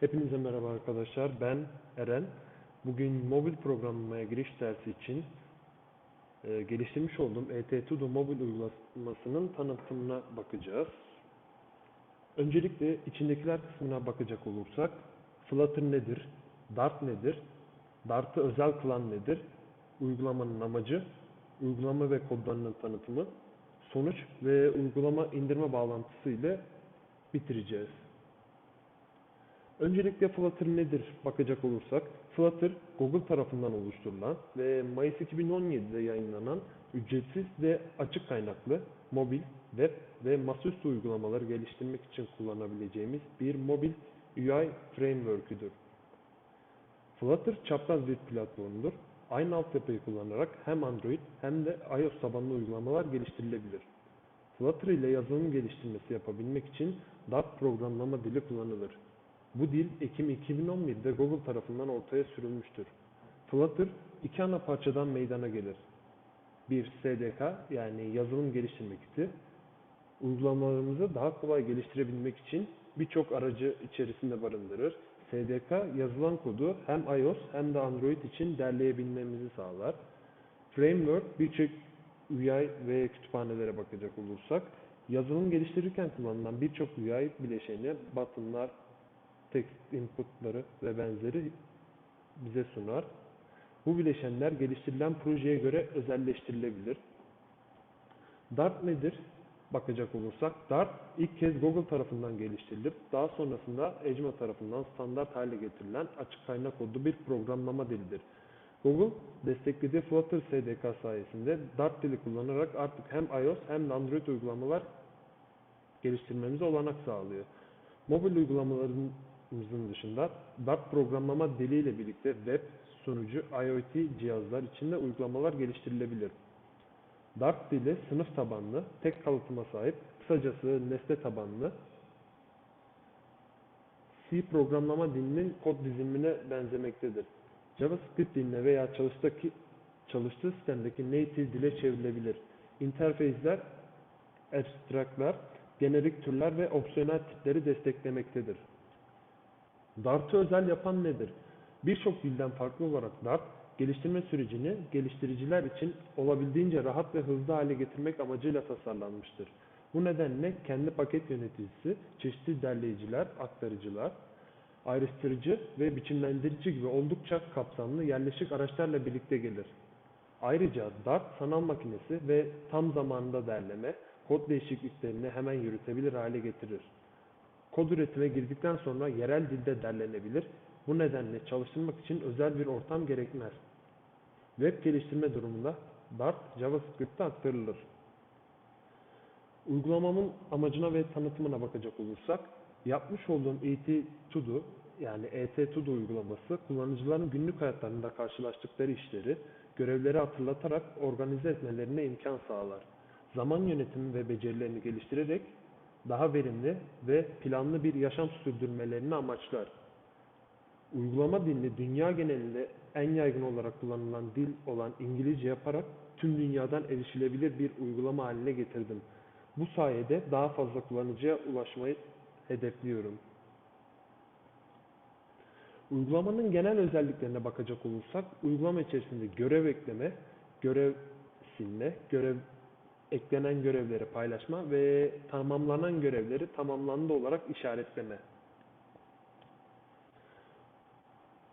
Hepinize merhaba arkadaşlar. Ben Eren. Bugün mobil programlamaya giriş dersi için e, geliştirmiş olduğum ET2Do mobil uygulamasının tanıtımına bakacağız. Öncelikle içindekiler kısmına bakacak olursak Flutter nedir? Dart nedir? Dart'ı özel kılan nedir? Uygulamanın amacı, uygulama ve kodlarının tanıtımı, sonuç ve uygulama indirme bağlantısı ile bitireceğiz. Öncelikle Flutter nedir bakacak olursak, Flutter Google tarafından oluşturulan ve Mayıs 2017'de yayınlanan ücretsiz ve açık kaynaklı mobil, web ve masaüstü uygulamaları geliştirmek için kullanabileceğimiz bir mobil UI framework'üdür. Flutter çapraz bir platformdur. Aynı altyapıyı kullanarak hem Android hem de iOS tabanlı uygulamalar geliştirilebilir. Flutter ile yazılım geliştirmesi yapabilmek için Dart programlama dili kullanılır. Bu dil Ekim 2011'de Google tarafından ortaya sürülmüştür. Flutter iki ana parçadan meydana gelir. Bir SDK yani yazılım geliştirme kiti, uygulamalarımızı daha kolay geliştirebilmek için birçok aracı içerisinde barındırır. SDK yazılan kodu hem iOS hem de Android için derleyebilmemizi sağlar. Framework birçok UI ve kütüphanelere bakacak olursak, yazılım geliştirirken kullanılan birçok UI bileşeni, buttonlar, text inputları ve benzeri bize sunar. Bu bileşenler geliştirilen projeye göre özelleştirilebilir. Dart nedir? Bakacak olursak, Dart ilk kez Google tarafından geliştirilip daha sonrasında Ecma tarafından standart hale getirilen açık kaynak kodlu bir programlama dilidir. Google desteklediği Flutter SDK sayesinde Dart dili kullanarak artık hem iOS hem de Android uygulamalar geliştirmemize olanak sağlıyor. Mobil uygulamalarımızın dışında Dart programlama diliyle birlikte web, sunucu, IoT cihazlar için de uygulamalar geliştirilebilir. Dart dili sınıf tabanlı, tek kalıtıma sahip, kısacası nesne tabanlı, C programlama dilinin kod dizilimine benzemektedir. JavaScript diline veya çalıştaki, çalıştığı sistemdeki native dile çevrilebilir. İnterfeysler, abstractlar, generik türler ve opsiyonel tipleri desteklemektedir. Dart'ı özel yapan nedir? Birçok dilden farklı olarak Dart, geliştirme sürecini geliştiriciler için olabildiğince rahat ve hızlı hale getirmek amacıyla tasarlanmıştır. Bu nedenle kendi paket yöneticisi, çeşitli derleyiciler, aktarıcılar, ayrıştırıcı ve biçimlendirici gibi oldukça kapsamlı yerleşik araçlarla birlikte gelir. Ayrıca Dart sanal makinesi ve tam zamanında derleme, kod değişikliklerini hemen yürütebilir hale getirir. Kod üretime girdikten sonra yerel dilde derlenebilir. Bu nedenle çalıştırmak için özel bir ortam gerekmez. Web geliştirme durumunda Dart JavaScript'e aktarılır. Uygulamamın amacına ve tanıtımına bakacak olursak, yapmış olduğum ET2Do yani ET2Do uygulaması kullanıcıların günlük hayatlarında karşılaştıkları işleri, görevleri hatırlatarak organize etmelerine imkan sağlar. Zaman yönetimi ve becerilerini geliştirerek daha verimli ve planlı bir yaşam sürdürmelerini amaçlar. Uygulama dilini dünya genelinde en yaygın olarak kullanılan dil olan İngilizce yaparak tüm dünyadan erişilebilir bir uygulama haline getirdim. Bu sayede daha fazla kullanıcıya ulaşmayı hedefliyorum. Uygulamanın genel özelliklerine bakacak olursak, uygulama içerisinde görev ekleme, görev silme, görev eklenen görevleri paylaşma ve tamamlanan görevleri tamamlandı olarak işaretleme.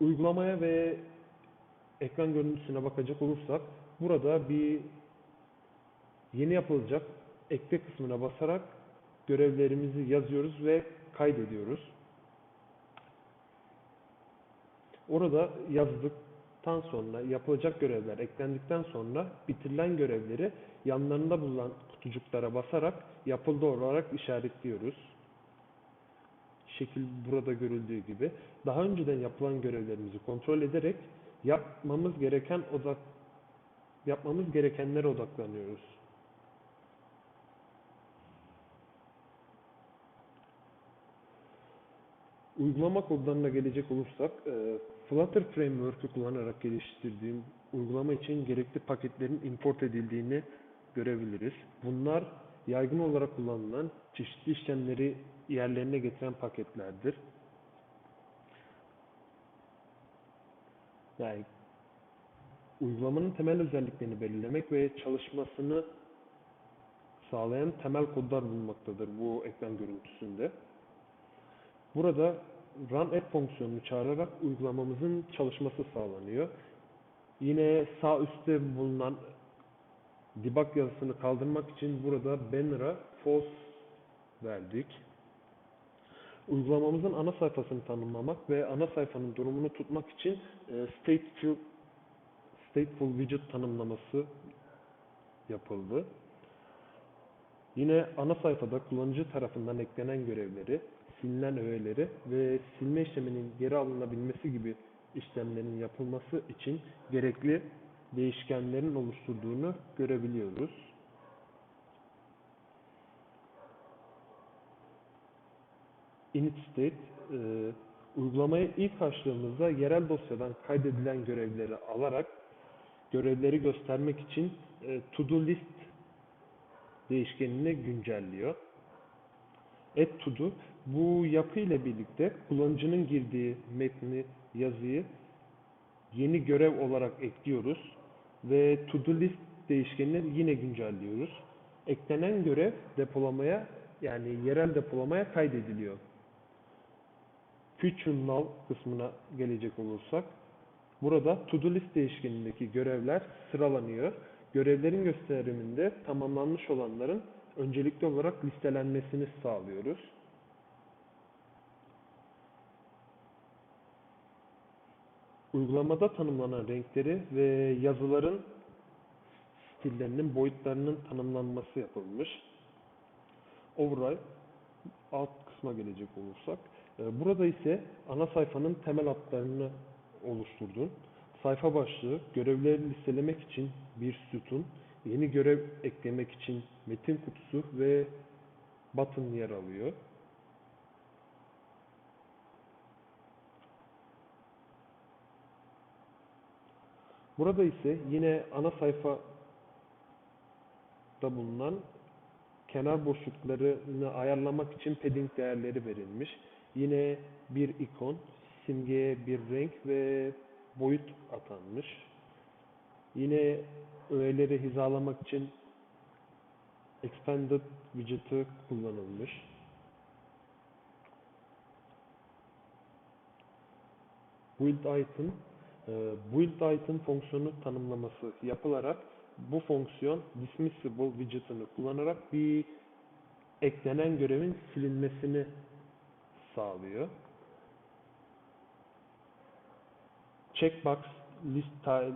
Uygulamaya ve ekran görüntüsüne bakacak olursak burada bir yeni yapılacak ekle kısmına basarak görevlerimizi yazıyoruz ve kaydediyoruz. Orada yazdıktan sonra yapılacak görevler eklendikten sonra bitirilen görevleri yanlarında bulunan kutucuklara basarak yapıldı olarak işaretliyoruz. Şekil burada görüldüğü gibi. Daha önceden yapılan görevlerimizi kontrol ederek yapmamız gereken odak yapmamız gerekenlere odaklanıyoruz. Uygulama kodlarına gelecek olursak, e, Flutter Framework'ü kullanarak geliştirdiğim uygulama için gerekli paketlerin import edildiğini görebiliriz. Bunlar yaygın olarak kullanılan çeşitli işlemleri yerlerine getiren paketlerdir. Yani uygulamanın temel özelliklerini belirlemek ve çalışmasını sağlayan temel kodlar bulunmaktadır bu ekran görüntüsünde. Burada run app fonksiyonunu çağırarak uygulamamızın çalışması sağlanıyor. Yine sağ üstte bulunan debug yazısını kaldırmak için burada banner'a false verdik. Uygulamamızın ana sayfasını tanımlamak ve ana sayfanın durumunu tutmak için e, stateful stateful widget tanımlaması yapıldı. Yine ana sayfada kullanıcı tarafından eklenen görevleri, silinen öğeleri ve silme işleminin geri alınabilmesi gibi işlemlerin yapılması için gerekli değişkenlerin oluşturduğunu görebiliyoruz. init state e, uygulamaya ilk açtığımızda yerel dosyadan kaydedilen görevleri alarak görevleri göstermek için e, to do list değişkenini güncelliyor. Add to do bu yapı ile birlikte kullanıcının girdiği metni, yazıyı yeni görev olarak ekliyoruz ve to do list değişkenini yine güncelliyoruz. Eklenen görev depolamaya yani yerel depolamaya kaydediliyor. Future Now kısmına gelecek olursak burada To Do List değişkenindeki görevler sıralanıyor. Görevlerin gösteriminde tamamlanmış olanların öncelikli olarak listelenmesini sağlıyoruz. Uygulamada tanımlanan renkleri ve yazıların stillerinin boyutlarının tanımlanması yapılmış. Override alt kısma gelecek olursak ee, Burada ise ana sayfanın temel hatlarını oluşturdun. Sayfa başlığı, görevleri listelemek için bir sütun, yeni görev eklemek için metin kutusu ve button yer alıyor. Burada ise yine ana sayfada bulunan kenar boşluklarını ayarlamak için padding değerleri verilmiş. Yine bir ikon, simgeye bir renk ve boyut atanmış. Yine öğeleri hizalamak için Expanded widget'ı kullanılmış. Build item, e, build item fonksiyonu tanımlaması yapılarak bu fonksiyon dismissible widget'ını kullanarak bir eklenen görevin silinmesini sağlıyor. Checkbox list tile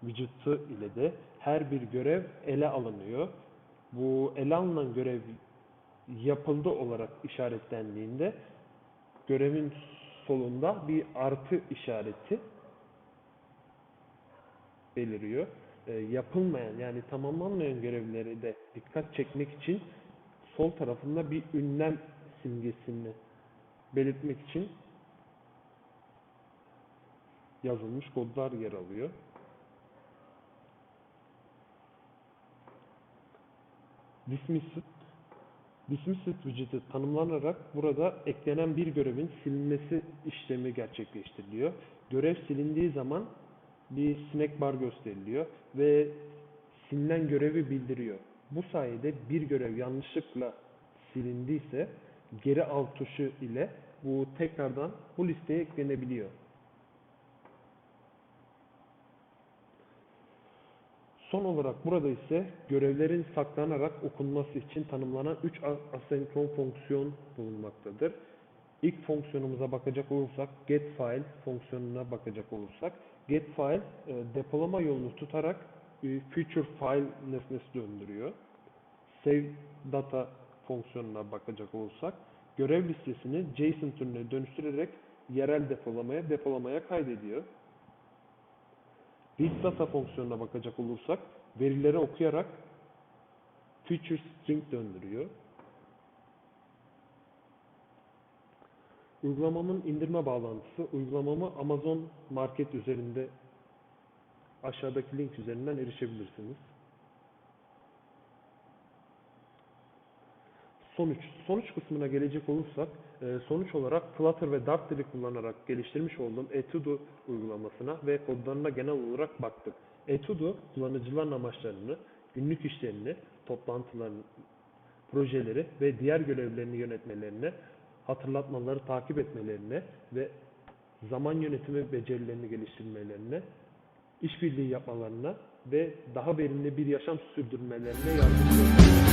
widget'ı ile de her bir görev ele alınıyor. Bu ele alınan görev yapıldı olarak işaretlendiğinde görevin solunda bir artı işareti beliriyor. E, yapılmayan yani tamamlanmayan görevleri de dikkat çekmek için sol tarafında bir ünlem simgesini belirtmek için yazılmış kodlar yer alıyor. Dismissed Dismissed widget'i tanımlanarak burada eklenen bir görevin silinmesi işlemi gerçekleştiriliyor. Görev silindiği zaman bir snack bar gösteriliyor ve silinen görevi bildiriyor. Bu sayede bir görev yanlışlıkla silindiyse geri al tuşu ile bu tekrardan bu listeye eklenebiliyor. Son olarak burada ise görevlerin saklanarak okunması için tanımlanan 3 asenkron fonksiyon bulunmaktadır. İlk fonksiyonumuza bakacak olursak getFile fonksiyonuna bakacak olursak getFile e, depolama yolunu tutarak e, future file nesnesi döndürüyor. Save data fonksiyonuna bakacak olursak görev listesini JSON türüne dönüştürerek yerel depolamaya depolamaya kaydediyor. Read data fonksiyonuna bakacak olursak verileri okuyarak future string döndürüyor. Uygulamamın indirme bağlantısı, uygulamamı Amazon Market üzerinde aşağıdaki link üzerinden erişebilirsiniz. Sonuç. Sonuç kısmına gelecek olursak, e, sonuç olarak Flutter ve Dart dili kullanarak geliştirmiş olduğum Etudo uygulamasına ve kodlarına genel olarak baktık. Etudo, kullanıcıların amaçlarını, günlük işlerini, toplantılarını, projeleri ve diğer görevlerini yönetmelerine, hatırlatmaları takip etmelerine ve zaman yönetimi becerilerini geliştirmelerine, işbirliği yapmalarına ve daha verimli bir yaşam sürdürmelerine yardımcı olur.